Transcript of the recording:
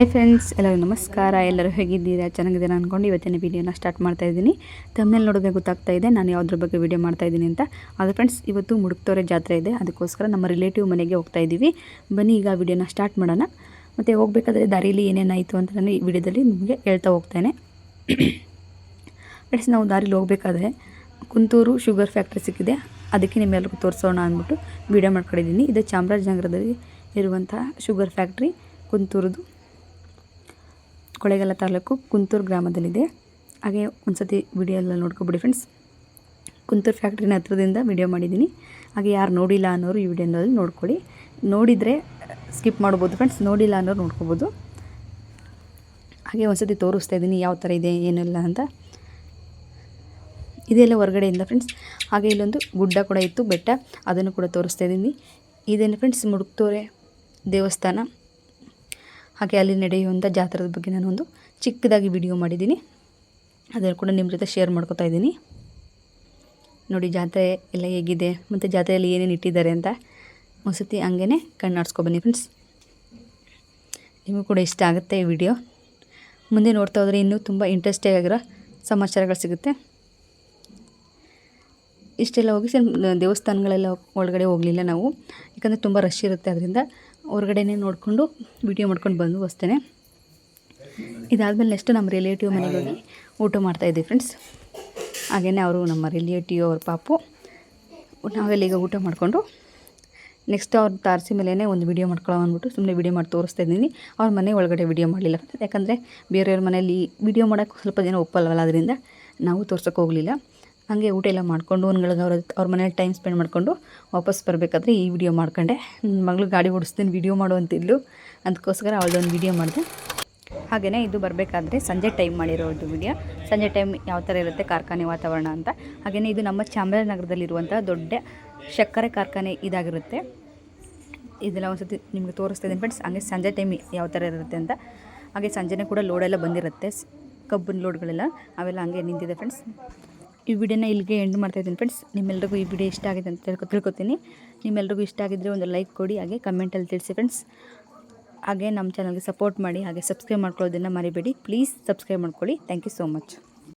Hi friends ಎಲ್ಲರಿಗೂ ನಮಸ್ಕಾರ. ಎಲ್ಲರೂ ಹೇಗಿದ್ದೀರಾ? ಚೆನ್ನಾಗಿದ್ದೀರಾ ಅಂದ್ಕೊಂಡು ಇವತ್ತಿನ ವೀಡಿಯೋನ ಸ್ಟಾರ್ಟ್ ಮಾಡ್ತಾ ಇದ್ದೀನಿ. ತಮ್ಮಲ್ಲಿ ನೋಡೋದೇ ಗೊತ್ತಾಗ್ತಾ ಇದೆ, ನಾನು ಯಾವುದ್ರ ಬಗ್ಗೆ ವೀಡಿಯೋ ಮಾಡ್ತಾ ಇದ್ದೀನಿ ಅಂತ. ಆದರೆ ಫ್ರೆಂಡ್ಸ್ ಇವತ್ತು ಮುಡುಕ್ತೋರೆ ಜಾತ್ರೆ ಇದೆ. ಅದಕ್ಕೋಸ್ಕರ ನಮ್ಮ ರಿಲೇಟಿವ್ ಮನೆಗೆ ಹೋಗ್ತಾ ಇದ್ದೀವಿ. ಬನ್ನಿ, ಈಗ ವೀಡಿಯೋನ ಸ್ಟಾರ್ಟ್ ಮಾಡೋಣ. ಮತ್ತು ಹೋಗಬೇಕಾದ್ರೆ ದಾರಿಲಿ ಏನೇನಾಯಿತು ಅಂತ ನಾನು ಈ ವಿಡಿಯೋದಲ್ಲಿ ನಿಮಗೆ ಹೇಳ್ತಾ ಹೋಗ್ತೇನೆ. ಫ್ರೆಂಡ್ಸ್ ನಾವು ದಾರಿಲಿ ಹೋಗಬೇಕಾದ್ರೆ ಕುಂತೂರು ಶುಗರ್ ಫ್ಯಾಕ್ಟ್ರಿ ಸಿಕ್ಕಿದೆ. ಅದಕ್ಕೆ ನಿಮ್ಮೆಲ್ಲರಿಗೂ ತೋರಿಸೋಣ ಅಂದ್ಬಿಟ್ಟು ವೀಡಿಯೋ ಮಾಡ್ಕೊಂಡಿದ್ದೀನಿ. ಇದು ಚಾಮರಾಜನಗರದಲ್ಲಿ ಇರುವಂತಹ ಶುಗರ್ ಫ್ಯಾಕ್ಟ್ರಿ ಕುಂತೂರದು. ಕೊಳ್ಳೇಗಾಲ ತಾಲೂಕು ಕುಂತೂರು ಗ್ರಾಮದಲ್ಲಿದೆ. ಹಾಗೆ ಒಂದು ಸತಿ ವಿಡಿಯೋ ಎಲ್ಲ ನೋಡ್ಕೊಬಿಡಿ ಫ್ರೆಂಡ್ಸ್ ಕುಂತೂರು ಫ್ಯಾಕ್ಟ್ರಿನ ಹತ್ರದಿಂದ ವಿಡಿಯೋ ಮಾಡಿದ್ದೀನಿ. ಹಾಗೆ ಯಾರು ನೋಡಿಲ್ಲ ಅನ್ನೋರು ಈ ವಿಡಿಯೋನಲ್ಲಿ ನೋಡ್ಕೊಳ್ಳಿ. ನೋಡಿದರೆ ಸ್ಕಿಪ್ ಮಾಡ್ಬೋದು ಫ್ರೆಂಡ್ಸ್ ನೋಡಿಲ್ಲ ಅನ್ನೋರು ನೋಡ್ಕೋಬೋದು. ಹಾಗೆ ಒಂದು ಸತಿ ತೋರಿಸ್ತಾ ಇದ್ದೀನಿ ಯಾವ ಥರ ಇದೆ, ಏನಿಲ್ಲ ಅಂತ. ಇದೆಲ್ಲ ಹೊರಗಡೆಯಿಂದ ಫ್ರೆಂಡ್ಸ್ ಹಾಗೆ ಇಲ್ಲೊಂದು ಗುಡ್ಡ ಕೂಡ ಇತ್ತು, ಬೆಟ್ಟ. ಅದನ್ನು ಕೂಡ ತೋರಿಸ್ತಾ ಇದ್ದೀನಿ. ಇದೇನು ಫ್ರೆಂಡ್ಸ್ ಮುಡುಕ್ತೋರೆ ದೇವಸ್ಥಾನ. ಹಾಗೆ ಅಲ್ಲಿ ನಡೆಯುವಂಥ ಜಾತ್ರದ ಬಗ್ಗೆ ನಾನು ಒಂದು ಚಿಕ್ಕದಾಗಿ ವಿಡಿಯೋ ಮಾಡಿದ್ದೀನಿ. ಅದನ್ನು ಕೂಡ ನಿಮ್ಮ ಜೊತೆ ಶೇರ್ ಮಾಡ್ಕೋತಾ ಇದ್ದೀನಿ. ನೋಡಿ, ಜಾತ್ರೆ ಎಲ್ಲ ಹೇಗಿದೆ? ಮತ್ತು ಜಾತ್ರೆಯಲ್ಲಿ ಏನೇನು ಇಟ್ಟಿದ್ದಾರೆ ಅಂತ ಒಂದ್ಸತಿ ಹಂಗೇ ಕಣ್ಣಾಡ್ಸ್ಕೊ ಬನ್ನಿ ಫ್ರೆಂಡ್ಸ್ ನಿಮಗೂ ಕೂಡ ಇಷ್ಟ ಆಗುತ್ತೆ ಈ ವಿಡಿಯೋ ಮುಂದೆ ನೋಡ್ತಾ ಹೋದರೆ ಇನ್ನೂ ತುಂಬ ಇಂಟ್ರೆಸ್ಟಿಂಗ್ ಆಗಿರೋ ಸಮಾಚಾರಗಳು ಸಿಗುತ್ತೆ. ಇಷ್ಟೆಲ್ಲ ಹೋಗಿ ದೇವಸ್ಥಾನಗಳೆಲ್ಲ ಒಳಗಡೆ ಹೋಗಲಿಲ್ಲ ನಾವು. ಯಾಕಂದರೆ ತುಂಬ ರಶ್ ಇರುತ್ತೆ, ಅದರಿಂದ ಹೊರಗಡೆನೇ ನೋಡಿಕೊಂಡು ವಿಡಿಯೋ ಮಾಡ್ಕೊಂಡು ಬಂದು ಅಷ್ಟೇ ಇದಾದಮೇಲೆ ನೆಕ್ಸ್ಟ್ ನಮ್ಮ ರಿಲೇಟಿವ್ ಹೋಗಿ ಊಟ ಮಾಡ್ತಾಯಿದ್ದೆ ಫ್ರೆಂಡ್ಸ್ ಹಾಗೆಯೇ ಅವರು ನಮ್ಮ ರಿಲೇಟಿವ್ ಅವ್ರ ಪಾಪು. ನಾವೆಲ್ಲ ಈಗ ಊಟ ಮಾಡಿಕೊಂಡು ನೆಕ್ಸ್ಟ್ ಅವ್ರು ತಾರಸಿ ಮೇಲೇ ಒಂದು ವೀಡಿಯೋ ಮಾಡ್ಕೊಳ್ಳೋ ಅಂದ್ಬಿಟ್ಟು ಸುಮ್ಮನೆ ವೀಡಿಯೋ ಮಾಡಿ ತೋರಿಸ್ತಾ ಇದ್ದೀನಿ. ಅವ್ರ ಮನೆ ಒಳಗಡೆ ವೀಡಿಯೋ ಮಾಡಲಿಲ್ಲ ಯಾಕಂದರೆ ಬೇರೆಯವ್ರ ಮನೆಯಲ್ಲಿ ವೀಡಿಯೋ ಮಾಡೋಕ್ಕೆ ಸ್ವಲ್ಪ ಜನ ಒಪ್ಪಲ್ವಲ್ಲ ಅದರಿಂದ ನಾವು ತೋರ್ಸೋಕ್ಕೆ ಹೋಗಲಿಲ್ಲ. ಹಾಗೆ ಊಟ ಎಲ್ಲ ಮಾಡಿಕೊಂಡು ಒಂದ್ಗಳಿಗೆ ಅವ್ರ ಅವ್ರ ಮನೇಲಿ ಟೈಮ್ ಸ್ಪೆಂಡ್ ಮಾಡಿಕೊಂಡು ವಾಪಸ್ ಬರಬೇಕಾದ್ರೆ ಈ ವಿಡಿಯೋ ಮಾಡ್ಕೊಂಡೆ. ನನ್ನ ಮಗಳು ಗಾಡಿ ಓಡಿಸ್ತೀನಿ ವಿಡಿಯೋ ಮಾಡುವಂತಿದ್ಲು ಅದಕ್ಕೋಸ್ಕರ ಅವಳದೊಂದು ವಿಡಿಯೋ ಮಾಡಿದೆ. ಹಾಗೆಯೇ ಇದು ಬರಬೇಕಾದ್ರೆ ಸಂಜೆ ಟೈಮ್ ಮಾಡಿರೋದು ವಿಡಿಯೋ ಸಂಜೆ ಟೈಮ್ ಯಾವ ಥರ ಇರುತ್ತೆ ಕಾರ್ಖಾನೆ ವಾತಾವರಣ ಅಂತ. ಹಾಗೆಯೇ ಇದು ನಮ್ಮ ಚಾಮರಾಜನಗರದಲ್ಲಿರುವಂಥ ದೊಡ್ಡ ಸಕ್ಕರೆ ಕಾರ್ಖಾನೆ ಇದಾಗಿರುತ್ತೆ. ಇದೆಲ್ಲ ಒಂದು ಸತಿ ನಿಮಗೆ ತೋರಿಸ್ತಾ ಫ್ರೆಂಡ್ಸ್ ಹಾಗೆ ಸಂಜೆ ಟೈಮ್ ಯಾವ ಥರ ಇರುತ್ತೆ ಅಂತ. ಹಾಗೆ ಸಂಜೆನೇ ಕೂಡ ಲೋಡೆಲ್ಲ ಬಂದಿರುತ್ತೆ. ಕಬ್ಬಿನ ಲೋಡ್ಗಳೆಲ್ಲ ಅವೆಲ್ಲ ಹಂಗೆ ನಿಂತಿದೆ ಫ್ರೆಂಡ್ಸ್ ಈ ವಿಡಿಯೋನ ಇಲ್ಲಿಗೆ ಎಂಡ್ ಮಾಡ್ತಾಯಿದ್ದೀನಿ ಫ್ರೆಂಡ್ಸ್ ನಿಮ್ಮೆಲ್ಲರಿಗೂ ಈ ವಿಡಿಯೋ ಇಷ್ಟ ಆಗಿದೆ ಅಂತ ತಿಳ್ಕೊ ತಿಳ್ಕೊತೀನಿ. ನಿಮ್ಮೆಲ್ಲರಿಗೂ ಇಷ್ಟ ಆಗಿದ್ದರೆ ಒಂದು ಲೈಕ್ ಕೊಡಿ, ಹಾಗೆ ಕಮೆಂಟಲ್ಲಿ ತಿಳಿಸಿ ಫ್ರೆಂಡ್ಸ್ ಹಾಗೆ ನಮ್ಮ ಚಾನಲ್ಗೆ ಸಪೋರ್ಟ್ ಮಾಡಿ, ಹಾಗೆ ಸಬ್ಸ್ಕ್ರೈಬ್ ಮಾಡ್ಕೊಳ್ಳೋದನ್ನು ಮರಿಬೇಡಿ. ಪ್ಲೀಸ್ ಸಬ್ಸ್ಕ್ರೈಬ್ ಮಾಡ್ಕೊಳ್ಳಿ. Thank you so much